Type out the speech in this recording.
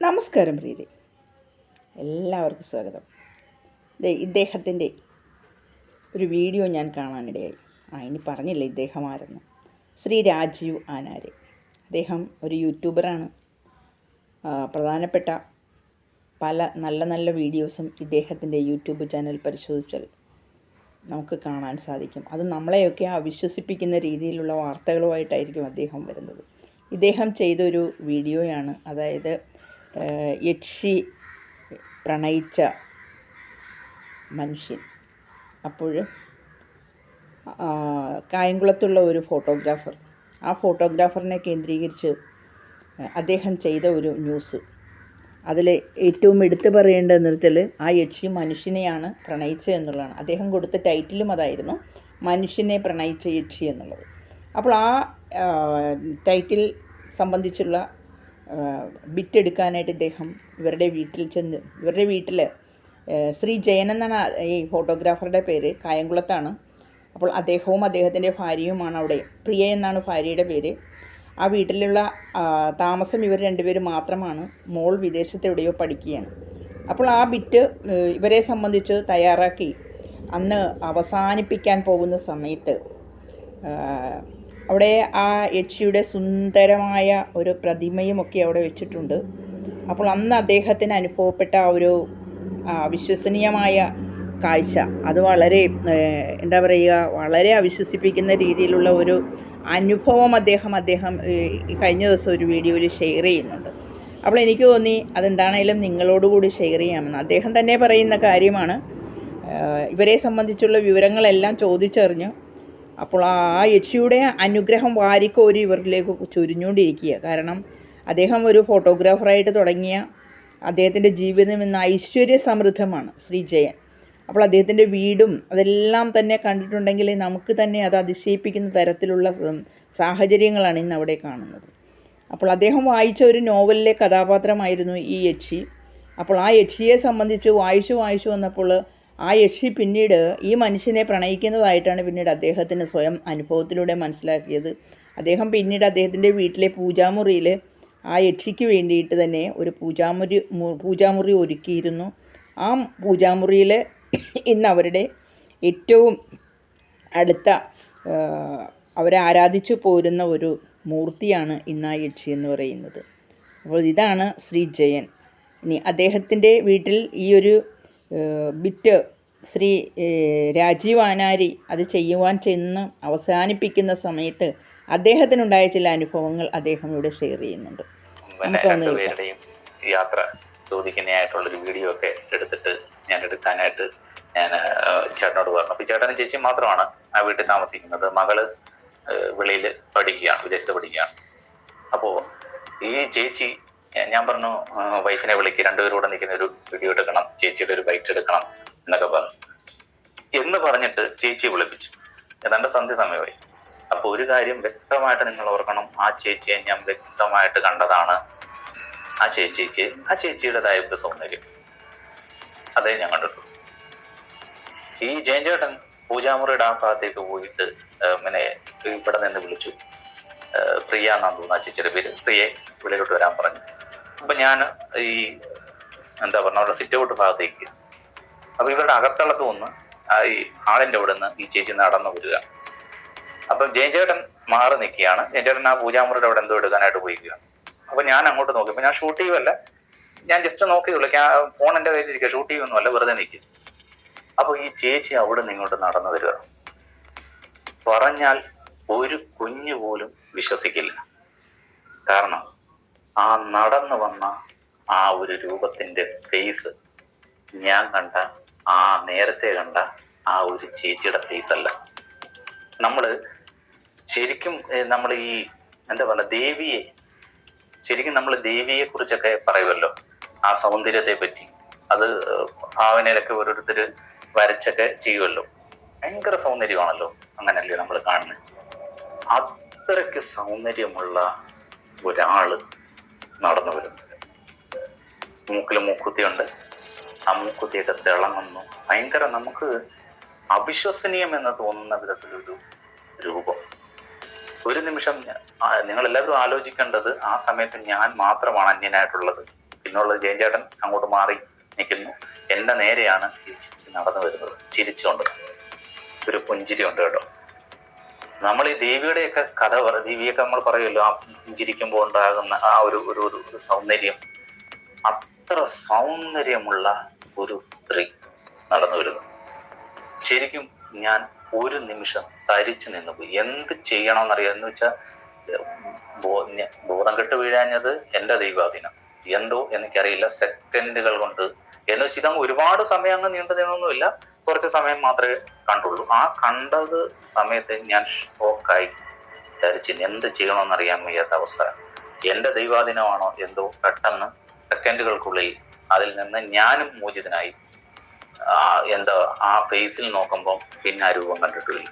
നമസ്കാരം പ്രീതി. എല്ലാവർക്കും സ്വാഗതം. ഇദ്ദേഹത്തിന്റെ ഒരു വീഡിയോ ഞാൻ കാണാനിടയായി. ആ ഇനി പറഞ്ഞില്ല ഇദ്ദേഹം ആരെന്ന്? ശ്രീ രാജീവ് ആനാര്. അദ്ദേഹം ഒരു യൂട്യൂബറാണ്. പ്രധാനപ്പെട്ട പല നല്ല നല്ല വീഡിയോസും ഇദ്ദേഹത്തിന്റെ യൂട്യൂബ് ചാനൽ പരിശോധിച്ചാൽ നമുക്ക് കാണാൻ സാധിക്കും. അത് നമ്മളെയൊക്കെ അവിശ്വസിപ്പിക്കുന്ന രീതിയിലുള്ള വാർത്തകളുമായിട്ടായിരിക്കും അദ്ദേഹം വരുന്നത്. ഇദ്ദേഹം ചെയ്തൊരു വീഡിയോയാണ്. അതായത് യക്ഷി പ്രണയിച്ച മനുഷ്യൻ. അപ്പോൾ കായംകുളത്തുള്ള ഒരു ഫോട്ടോഗ്രാഫർ. ആ ഫോട്ടോഗ്രാഫറിനെ കേന്ദ്രീകരിച്ച് അദ്ദേഹം ചെയ്ത ഒരു ന്യൂസ്. അതിൽ ഏറ്റവും എടുത്തു പറയേണ്ടതെന്ന് വെച്ചാൽ ആ യക്ഷി മനുഷ്യനെയാണ് പ്രണയിച്ചത് എന്നുള്ളതാണ്. അദ്ദേഹം കൊടുത്ത ടൈറ്റിലും അതായിരുന്നു മനുഷ്യനെ പ്രണയിച്ച യക്ഷി എന്നുള്ളത്. അപ്പോൾ ആ ടൈറ്റിൽ സംബന്ധിച്ചുള്ള ബിറ്റ് എടുക്കാനായിട്ട് ഇദ്ദേഹം ഇവരുടെ വീട്ടിൽ ചെന്ന് ഇവരുടെ വീട്ടിൽ ശ്രീ ജയൻ എന്നാണ് ഈ ഫോട്ടോഗ്രാഫറുടെ പേര് കായംകുളത്താണ്. അപ്പോൾ അദ്ദേഹവും അദ്ദേഹത്തിന്റെ ഭാര്യയുമാണ് അവിടെ. പ്രിയ എന്നാണ് ഭാര്യയുടെ പേര്. ആ വീട്ടിലുള്ള താമസം ഇവർ രണ്ടുപേരും മാത്രമാണ്. മോൾ വിദേശത്ത് എവിടെയോ പഠിക്കുകയാണ്. അപ്പോൾ ആ ബിറ്റ് ഇവരെ സംബന്ധിച്ച് തയ്യാറാക്കി. അന്ന് അവസാനിപ്പിക്കാൻ പോകുന്ന സമയത്ത് അവിടെ ആ യക്ഷിയുടെ സുന്ദരമായ ഒരു പ്രതിമയുമൊക്കെ അവിടെ വെച്ചിട്ടുണ്ട്. അപ്പോൾ അന്ന് അദ്ദേഹത്തിന് അനുഭവപ്പെട്ട ആ ഒരു അവിശ്വസനീയമായ കാഴ്ച അത് വളരെ എന്താ പറയുക വളരെ അവിശ്വസിപ്പിക്കുന്ന രീതിയിലുള്ള ഒരു അനുഭവം അദ്ദേഹം അദ്ദേഹം കഴിഞ്ഞ ദിവസം ഒരു വീഡിയോയിൽ ഷെയർ ചെയ്യുന്നുണ്ട്. അപ്പോൾ എനിക്ക് തോന്നി അതെന്താണേലും നിങ്ങളോടുകൂടി ഷെയർ ചെയ്യാമെന്ന്. അദ്ദേഹം തന്നെ പറയുന്ന കാര്യമാണ് ഇവരെ സംബന്ധിച്ചുള്ള വിവരങ്ങളെല്ലാം ചോദിച്ചറിഞ്ഞു അപ്പോൾ ആ യക്ഷിയുടെ അനുഗ്രഹം വാരിക്കോരി ഇവരിലേക്ക് ചൊരിഞ്ഞുകൊണ്ടിരിക്കുക. കാരണം അദ്ദേഹം ഒരു ഫോട്ടോഗ്രാഫറായിട്ട് തുടങ്ങിയ അദ്ദേഹത്തിന്റെ ജീവിതം ഇന്ന് ഐശ്വര്യ സമൃദ്ധമാണ് ശ്രീ ജയൻ. അപ്പോൾ അദ്ദേഹത്തിന്റെ വീടും അതെല്ലാം തന്നെ കണ്ടിട്ടുണ്ടെങ്കിൽ നമുക്ക് തന്നെ അത് അതിശയിപ്പിക്കുന്ന തരത്തിലുള്ള സാഹചര്യങ്ങളാണ് ഇന്ന് അവിടെ കാണുന്നത്. അപ്പോൾ അദ്ദേഹം വായിച്ച ഒരു നോവലിലെ കഥാപാത്രമായിരുന്നു ഈ യക്ഷി. അപ്പോൾ ആ യക്ഷിയെ സംബന്ധിച്ച് വായിച്ചു വായിച്ചു വന്നപ്പോൾ ആ യക്ഷി പിന്നീട് ഈ മനുഷ്യനെ പ്രണയിക്കുന്നതായിട്ടാണ് പിന്നീട് അദ്ദേഹത്തിന് സ്വയം അനുഭവത്തിലൂടെ മനസ്സിലാക്കിയത്. അദ്ദേഹം പിന്നീട് അദ്ദേഹത്തിന്റെ വീട്ടിലെ പൂജാമുറിയിൽ ആ യക്ഷിക്ക് വേണ്ടിയിട്ട് തന്നെ ഒരു പൂജാമുറി പൂജാമുറി ഒരുക്കിയിരുന്നു. ആ പൂജാമുറിയിൽ ഇന്ന് അവരുടെ ഏറ്റവും അടുത്ത അവരാരാധിച്ചു പോരുന്ന ഒരു മൂർത്തിയാണ് ഇന്ന് ആ യക്ഷി എന്ന് പറയുന്നത്. അപ്പോൾ ഇതാണ് ശ്രീ ജയൻ. ഇനി അദ്ദേഹത്തിന്റെ വീട്ടിൽ ഈ ഒരു ബിറ്റ് ശ്രീ രാജീവ് ആനാരി അത് ചെയ്യുവാൻ ചെന്ന് അവസാനിപ്പിക്കുന്ന സമയത്ത് അദ്ദേഹത്തിനുണ്ടായ ചില അനുഭവങ്ങൾ അദ്ദേഹം ഇവിടെ ഷെയർ ചെയ്യുന്നുണ്ട്. രണ്ടുപേരുടെയും യാത്ര ചോദിക്കുന്നതായിട്ടുള്ളൊരു വീഡിയോ ഒക്കെ എടുത്തിട്ട് ഞാൻ എടുക്കാനായിട്ട് ഞാൻ ചേട്ടനോട് പറഞ്ഞു. അപ്പൊ ചേട്ടനും ചേച്ചി മാത്രമാണ് ആ വീട്ടിൽ താമസിക്കുന്നത്. മകൾ വെളിയിൽ പഠിക്കുകയാണ് വിദേശത്ത് പഠിക്കുകയാണ്. അപ്പോ ഈ ചേച്ചി ഞാൻ- പറഞ്ഞു വൈഫിനെ വിളിക്ക് രണ്ടുപേരും കൂടെ നിൽക്കുന്ന ഒരു വീഡിയോ എടുക്കണം ചേച്ചിയുടെ ഒരു ബൈറ്റ് എടുക്കണം എന്നൊക്കെ പറഞ്ഞു. എന്ന് പറഞ്ഞിട്ട് ചേച്ചി വിളിപ്പിച്ചു. ഏതാണ്ട് സന്ധ്യ സമയമായി. അപ്പൊ ഒരു കാര്യം വ്യക്തമായിട്ട് നിങ്ങൾ ഓർക്കണം ആ ചേച്ചിയെ ഞാൻ വ്യക്തമായിട്ട് കണ്ടതാണ്. ആ ചേച്ചിക്ക് ആ ചേച്ചിയുടേതായ ഒരു സൗന്ദര്യം. അതേ ഞാൻ കണ്ടിട്ടുള്ളൂ. ഈ ജയൻചേട്ടൻ പൂജാമുറിയുടെ ആ ഭാഗത്തേക്ക് പോയിട്ട് പിന്നെ ഇവിടെ നിന്ന് വിളിച്ചു. പ്രിയ എന്നാന്ന് തോന്നുന്നു ചേച്ചി പേര്. പ്രിയെ വെളിയിലോട്ട് വരാൻ പറഞ്ഞു. അപ്പൊ ഞാൻ ഈ എന്താ പറഞ്ഞ അവരുടെ സിറ്റ് ഔട്ട് ഭാഗത്തേക്ക് അപ്പൊ ഇവരുടെ അകത്തളത്ത് വന്ന് ആ ഈ ആളിന്റെ അവിടെ നിന്ന് ഈ ചേച്ചി നടന്നു വരിക. അപ്പൊ ജയൻചേട്ടൻ മാറി നിൽക്കുകയാണ്. ജയൻചേട്ടൻ ആ പൂജാമുറിയുടെ അവിടെ എന്തോ എടുക്കാനായിട്ട് പോയിക്കുക അപ്പൊ ഞാൻ അങ്ങോട്ട് നോക്കി. ഞാൻ ഷൂട്ട് ചെയ്യുമല്ല ഞാൻ ജസ്റ്റ് നോക്കിയതുള്ളൂ ഫോൺ എന്റെ കയ്യിലിരിക്കുക ഷൂട്ട് ചെയ്യുമൊന്നുമല്ല വെറുതെ നിൽക്കും അപ്പൊ ഈ ചേച്ചി അവിടെ നിന്ന് ഇങ്ങോട്ട് നടന്നു വരിക. പറഞ്ഞാൽ ഒരു കുഞ്ഞു പോലും വിശ്വസിക്കില്ല. കാരണം ആ നടന്നു വന്ന ആ ഒരു രൂപത്തിന്റെ ഫേസ് ഞാൻ കണ്ട ആ നേരത്തെ കണ്ട ആ ഒരു ചേച്ചിയുടെ ഫേസ് അല്ല. നമ്മൾ ശരിക്കും നമ്മൾ ഈ എന്താ പറയുക ദേവിയെ ശരിക്കും നമ്മൾ ദേവിയെ കുറിച്ചൊക്കെ പറയുമല്ലോ. ആ സൗന്ദര്യത്തെ പറ്റി അത് ഭാവനയിലൊക്കെ ഓരോരുത്തർ വരച്ചൊക്കെ ചെയ്യുമല്ലോ. ഭയങ്കര സൗന്ദര്യമാണല്ലോ അങ്ങനല്ലേ നമ്മൾ കാണുന്നത്. അത്രയ്ക്ക് സൗന്ദര്യമുള്ള ഒരാൾ നടന്നു വരുന്നത്. മൂക്കിൽ മൂക്കുത്തിയുണ്ട്. ആ മൂക്കുത്തിയൊക്കെ തിളങ്ങുന്നു. ഭയങ്കര നമുക്ക് അവിശ്വസനീയം എന്ന് തോന്നുന്ന വിധത്തിലൊരു രൂപം. ഒരു നിമിഷം നിങ്ങൾ എല്ലാവരും ആലോചിക്കേണ്ടത് ആ സമയത്ത് ഞാൻ മാത്രമാണ് അന്യനായിട്ടുള്ളത്. പിന്നുള്ള ജയൻ ചേട്ടൻ അങ്ങോട്ട് മാറി നിൽക്കുന്നു. എന്റെ നേരെയാണ് ഈ ചിരിച്ച് നടന്നു വരുന്നത്. ചിരിച്ചുകൊണ്ട്. ഒരു പുഞ്ചിരി ഉണ്ട് കേട്ടോ. നമ്മൾ ഈ ദേവിയുടെയൊക്കെ കഥ ദേവിയൊക്കെ നമ്മൾ പറയുമല്ലോ ആ പുഞ്ചിരിക്കുമ്പോൾ ഉണ്ടാകുന്ന ആ ഒരു ഒരു ഒരു സൗന്ദര്യം. അത്ര സൗന്ദര്യമുള്ള ഒരു സ്ത്രീ നടന്നു വരുന്നു. ശരിക്കും ഞാൻ ഒരു നിമിഷം തരിച്ചു നിന്നുപോയി എന്ത് ചെയ്യണമെന്നറിയാം. എന്ന് വെച്ചാൽ ബോധം കെട്ട് വീഴാഞ്ഞത് എന്റെ ദൈവാധീനം. എന്തോ എനിക്കറിയില്ല. സെക്കൻഡുകൾ കൊണ്ട്. എന്ന് വെച്ചാൽ ഒരുപാട് സമയം അങ്ങ് നീണ്ടു നിന്നൊന്നുമില്ല. കുറച്ച് സമയം മാത്രമേ കണ്ടുള്ളൂ. ആ കണ്ടത് സമയത്ത് ഞാൻ ഷോക്കായി വിചാരിച്ചു എന്ത് ചെയ്യണമെന്ന് അറിയാൻ വയ്യാത്ത അവസ്ഥ. എന്റെ ദൈവാധീനമാണോ? എന്തോ പെട്ടെന്ന് സെക്കൻഡുകൾക്കുള്ളിൽ അതിൽ നിന്ന് ഞാനും മോചിതനായി. എന്താ ആ ഫേസിൽ നോക്കുമ്പോൾ പിന്നെ ആ രൂപം കണ്ടിട്ടില്ല.